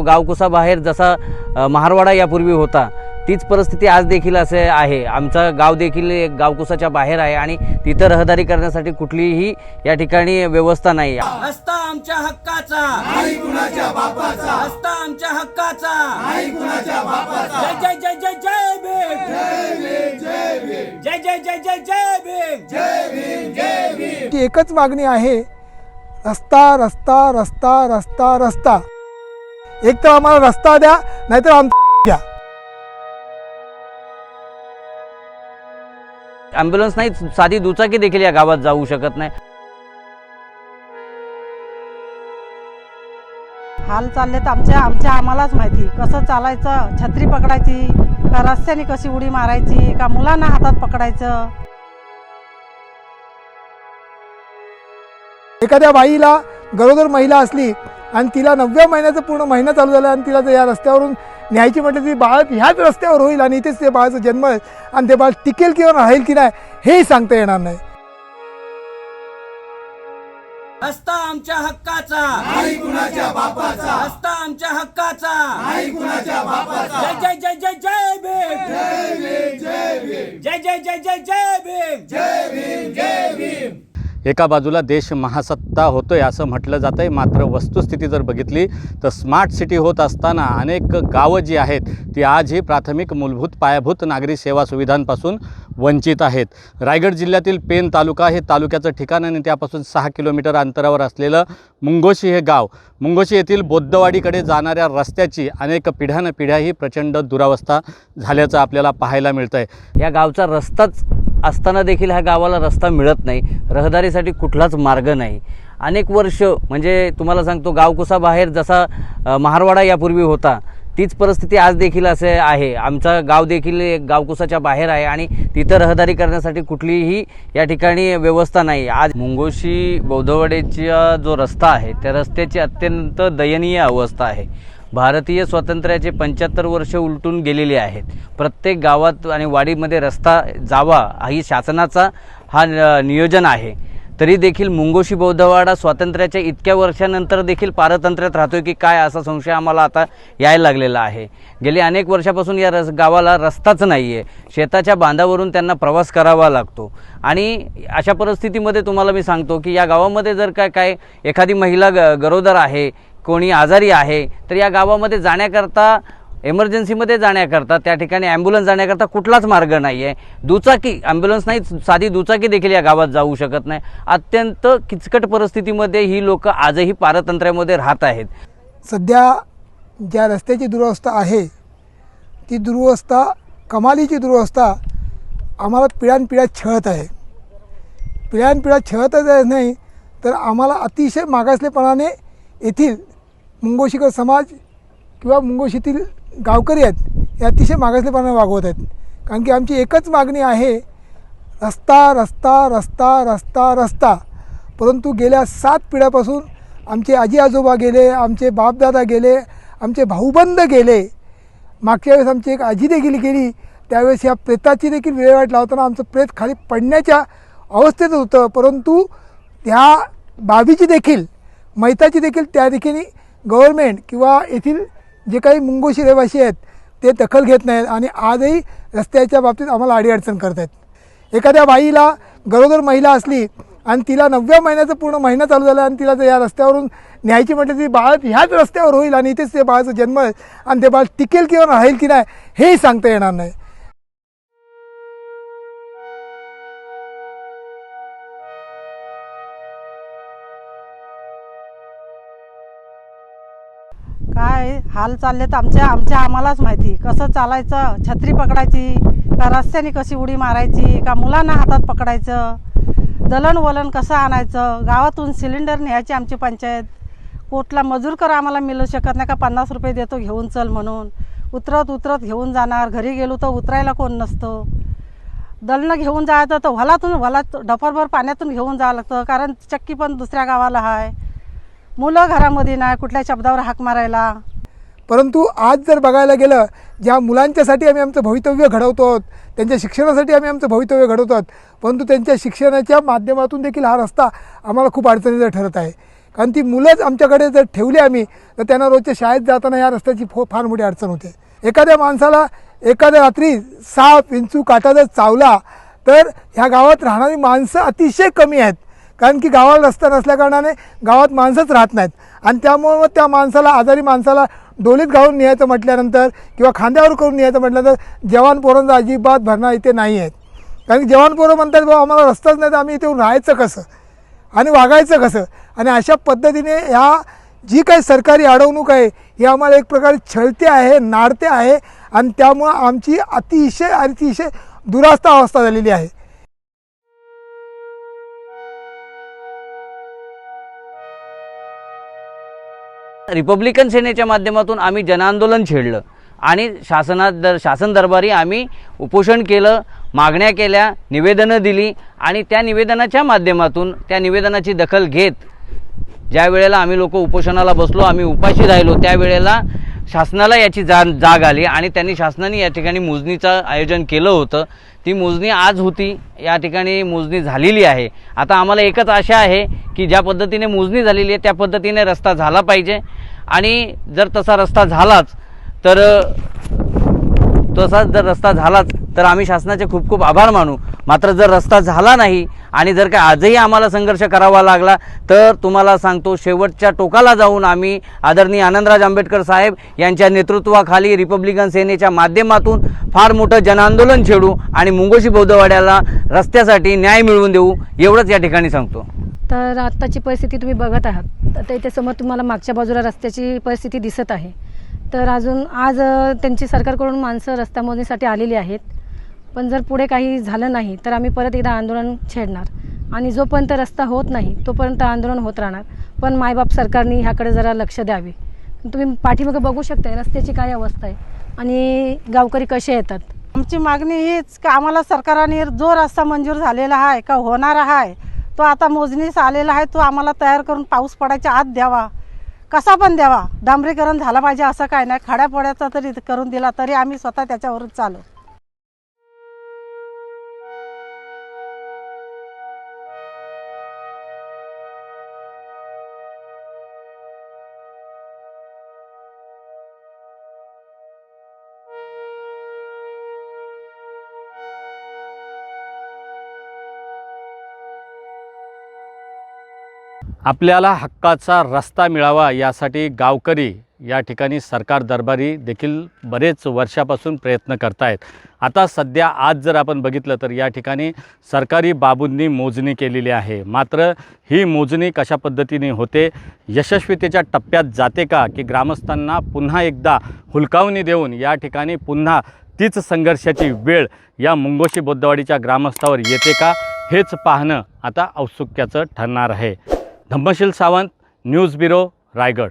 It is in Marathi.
गावकुसा बाहेर जसा महारवाडा यापूर्वी होता तीच परिस्थिती आज देखील असे आहे. आमचं गाव देखील एक गावकुसाच्या बाहेर आहे आणि तिथं रहदारी करण्यासाठी कुठलीही या ठिकाणी व्यवस्था नाही. रस्ता आमच्या हक्काचा. आमच्या हक्काचा. आई कुणाच्या बापाचा. जय जय जय जय जय भीम. जय भीम जय जय जय जय जय भीम. जय भीम जय भीम. की एकच मागणी आहे रस्ता रस्ता रस्ता रस्ता रस्ता. एक तर आम्हाला रस्ता द्या नाहीतर आम द्या ॲम्ब्युलन्स नाही साधी दुचाकी देखील या गावात जाऊ शकत नाही. हाल चालले तर आमच्या आमच्या आम्हालाच माहिती. कसं चालायचं छत्री पकडायची का रस्त्याने कशी उडी मारायची का मुलांना हातात पकडायचं? एखाद्या बाईला गरोदर महिला असली आणि तिला नवव्या महिन्याचा पूर्ण महिना चालू झाला आणि तिला जर या रस्त्यावरून न्यायची म्हटलं ती बाळ ह्याच रस्त्यावर होईल आणि इथेच ते बाळाचा जन्म आहे आणि ते बाळ टिकेल किंवा राहील की नाही हेही सांगता येणार नाही. रस्ता आमच्या हक्काचा. आई कुणाच्या बापाचा. रस्ता आमच्या हक्काचा. आई कुणाच्या बापाचा. जय जय जय जय जय भीम. जय भीम जय जय जय जय जय भीम. जय भीम जय भीम एका बाजूला देश महासत्ता होतो आहे असं म्हटलं जातं आहे मात्र वस्तुस्थिती जर बघितली तर स्मार्ट सिटी होत असताना अनेक गावं जी आहेत ती आजही प्राथमिक मूलभूत पायाभूत नागरी सेवा सुविधांपासून वंचित आहेत. रायगड जिल्ह्यातील पेन तालुका हे तालुक्याचं ठिकाण आणि त्यापासून सहा किलोमीटर अंतरावर असलेलं मुंगोशी हे गाव. मुंगोशी येथील बौद्धवाडीकडे जाणाऱ्या रस्त्याची अनेक पिढ्यानं पिढ्या ही प्रचंड दुरावस्था झाल्याचं आपल्याला पाहायला मिळतं आहे या गावचा रस्ताच असताना देखील ह्या गावाला रस्ता मिळत नाही. रहदारीसाठी कुठलाच मार्ग नाही. अनेक वर्ष म्हणजे तुम्हाला सांगतो गावकुसाबाहेर जसा महारवाडा यापूर्वी होता तीच परिस्थिती आज देखील असे आहे. आमचं गाव देखील एक गावकुसाच्या बाहेर आहे आणि तिथं रहदारी करण्यासाठी कुठलीही या ठिकाणी व्यवस्था नाही. आज मुंगोशी बौद्धवाडेचा जो रस्ता आहे त्या रस्त्याची अत्यंत दयनीय अवस्था आहे. भारतीय स्वातंत्र्याचे पंच्याहत्तर वर्ष उलटून गेलेली आहेत. प्रत्येक गावात आणि वाडीमध्ये रस्ता जावा ही शासनाचा हा न- नियोजन आहे. तरी देखील मुंगोशी बौद्धवाडा स्वातंत्र्याच्या इतक्या वर्षानंतर देखील पारतंत्र्यात राहतोय की काय असा संशय आम्हाला आता यायला लागलेला आहे. गेली अनेक वर्षापासून या रस गावाला रस्ताच नाही आहे शेताच्या बांधावरून त्यांना प्रवास करावा लागतो. आणि अशा परिस्थितीमध्ये तुम्हाला मी सांगतो की या गावामध्ये जर काय काय एखादी महिला ग गरोदर आहे कोणी आजारी आहे तर या गावामध्ये जाण्याकरता एमर्जन्सीमध्ये जाण्याकरता त्या ठिकाणी ॲम्ब्युलन्स जाण्याकरता कुठलाच मार्ग नाही आहे दुचाकी ॲम्ब्युलन्स नाही साधी दुचाकी देखील या गावात जाऊ शकत नाही. अत्यंत किचकट परिस्थितीमध्ये ही लोक आजही पारतंत्र्यामध्ये राहत आहेत. सध्या ज्या रस्त्याची दुरवस्था आहे ती दुरवस्था कमालीची दुरवस्था आम्हाला पिढ्यानपिढ्या छळत आहे. पिढ्यानपिढ्या छळतच नाही तर आम्हाला अतिशय मागासलेपणाने येथील मुंगोशीकर समाज किंवा मुंगोशीतील गावकरी आहेत हे अतिशय मागासलेपणाने वागवत आहेत. कारण की आमची एकच मागणी आहे रस्ता रस्ता रस्ता रस्ता रस्ता. परंतु गेल्या सात पिढ्यापासून आमचे आजी आजोबा गेले आमचे बापदादा गेले आमचे भाऊबंद गेले. मागच्या वेळेस आमची एक आजी देखील गेली त्यावेळेस या प्रेताची देखील विल्हेवाट लावताना आमचं प्रेत खाली पडण्याच्या अवस्थेत होतं. परंतु त्या बाबीची देखील मैताची देखील त्या देखील गव्हर्मेंट किंवा येथील जे काही मुंगोशी रहिवासी आहेत ते दखल घेत नाहीत आणि आजही रस्त्याच्या बाबतीत आम्हाला अडीअडचण करत आहेत एखाद्या बाईला गरोदर महिला असली आणि तिला नवव्या महिन्याचा पूर्ण महिना चालू झाला आणि तिला जर या रस्त्यावरून न्यायची म्हटलं ती बाळ ह्याच रस्त्यावर होईल आणि इथेच ते बाळाचा जन्म आहे आणि ते बाळ टिकेल किंवा राहील की नाही हेही सांगता येणार नाही. काय हाल चालले तर आमच्या? आमच्या आम्हालाच माहिती. कसं चालायचं? छत्री पकडायची का रस्त्याने कशी उडी मारायची का मुलांना हातात पकडायचं? दलन वलन कसं आणायचं? गावातून सिलेंडर न्यायची आमची पंचायत. कोटला मजूर कर आम्हाला मिळू शकत नाही का पन्नास रुपये देतो घेऊन चल म्हणून. उतरत उतरत घेऊन जाणार. घरी गेलो तर उतरायला कोण नसतं. दलनं घेऊन जायचं तर व्हलातून व्हलात डफरभर पाण्यातून घेऊन जावं लागतं. कारण चक्की पण दुसऱ्या गावाला आहे मुलं घरामध्ये नाही कुठल्या शब्दावर हाक मारायला? परंतु आज जर बघायला गेलं ज्या मुलांच्यासाठी आम्ही आमचं भवितव्य घडवतो आहोत त्यांच्या शिक्षणासाठी आम्ही आमचं भवितव्य घडवतो परंतु त्यांच्या शिक्षणाच्या माध्यमातून देखील हा रस्ता आम्हाला खूप अडचणीचा ठरत आहे. कारण ती मुलंच आमच्याकडे जर ठेवली आम्ही तर त्यांना रोजच्या शाळेत जाताना या रस्त्याची फो फार मोठी अडचण होते. एखाद्या माणसाला एखाद्या रात्री साप विंचू काटा जर चावला तर ह्या गावात राहणारी माणसं अतिशय कमी आहेत. कारण की गावाला रस्ता नसल्याकारणाने गावात माणसंच राहत नाहीत. आणि त्यामुळं मग त्या माणसाला आजारी माणसाला डोलीत घालून न्यायचं म्हटल्यानंतर किंवा खांद्यावर करून न्यायचं म्हटल्यानंतर जवान पोरांचा अजिबात भरणा इथे नाही आहेत. कारण की जवान पोरं म्हणतात बाबा आम्हाला रस्ताच नाही तर आम्ही इथे राहायचं कसं? आणि वागायचं कसं? आणि अशा पद्धतीने ह्या जी काही सरकारी अडवणूक आहे ही आम्हाला एक प्रकारे छळते आहे नाडते आहे. आणि त्यामुळं आमची अतिशय अतिशय दुरास्ता अवस्था झालेली आहे. रिपब्लिकन सेनेच्या माध्यमातून आम्ही जनआंदोलन छेडलं. आणि शासनात दर शासन दरबारी आम्ही उपोषण केलं मागण्या केल्या निवेदनं दिली आणि त्या निवेदनाच्या माध्यमातून त्या निवेदनाची दखल घेत ज्या वेळेला आम्ही लोक उपोषणाला बसलो आम्ही उपाशी राहिलो त्यावेळेला शासनाला याची जा जाग आली आणि त्यांनी शासनाने या ठिकाणी मोजणीचं आयोजन केलं होतं. ती मोजणी आज होती. या ठिकाणी मोजणी झालेली आहे. आता आम्हाला एकच आशा आहे की ज्या पद्धतीने मोजणी झालेली आहे त्या पद्धतीने रस्ता झाला पाहिजे. आणि जर तसा रस्ता झालाच तर तसाच जर रस्ता झालाच तर आम्ही शासनाचे खूप खूप आभार मानू. मात्र जर रस्ता झाला नाही आणि जर का आजही आम्हाला संघर्ष करावा लागला तर तुम्हाला सांगतो शेवटच्या टोकाला जाऊन आम्ही आदरणीय आनंदराज आंबेडकर साहेब यांच्या नेतृत्वाखाली रिपब्लिकन सेनेच्या माध्यमातून फार मोठं जनआंदोलन छेडू आणि मुंगोशी बौद्धवाड्याला रस्त्यासाठी न्याय मिळवून देऊ एवढंच या ठिकाणी सांगतो. तर आत्ताची परिस्थिती तुम्ही बघत आहात. तर त्याच्यासमोर तुम्हाला मागच्या बाजूला रस्त्याची परिस्थिती दिसत आहे. तर अजून आज त्यांची सरकारकडून माणसं रस्ता मोजणीसाठी आलेली आहेत. पण जर पुढे काही झालं नाही तर आम्ही परत एकदा आंदोलन छेडणार. आणि जोपर्यंत रस्ता होत नाही तोपर्यंत आंदोलन होत राहणार. पण मायबाप सरकारने ह्याकडे जरा लक्ष द्यावे. तुम्ही पाठीमागे बघू शकताय रस्त्याची काय अवस्था आहे आणि गावकरी कसे येतात? आमची मागणी हीच की आम्हाला सरकारने जो रस्ता मंजूर झालेला आहे का होणार आहे तो आता मोजणीस आलेला आहे तो आम्हाला तयार करून पाऊस पडायच्या आत द्यावा. कसा पण द्यावा. डांबरीकरण झाला पाहिजे असं काय नाही. खड्यापोड्याचा तरी करून दिला तरी आम्ही स्वतः त्याच्यावरच चालू. आपल्याला हक्काचा रस्ता मिळावा यासाठी गावकरी या ठिकाणी सरकार दरबारी देखील बरेच वर्षापासून प्रयत्न करतायत. आता सध्या आज जर आपण बघितलं तर या ठिकाणी सरकारी बाबूंनी मोजणी केलेली आहे. मात्र ही मोजणी कशा पद्धतीने होते? यशस्वीतेच्या टप्प्यात जाते का? की ग्रामस्थांना पुन्हा एकदा हुलकावणी देऊन या ठिकाणी पुन्हा तीच संघर्षाची वेळ या मुंगोशी बोद्धवाडीच्या ग्रामस्थावर येते का? हेच पाहणं आता औत्सुक्याचं ठरणार आहे. Dhammasheel Sawant news bureau Raigad.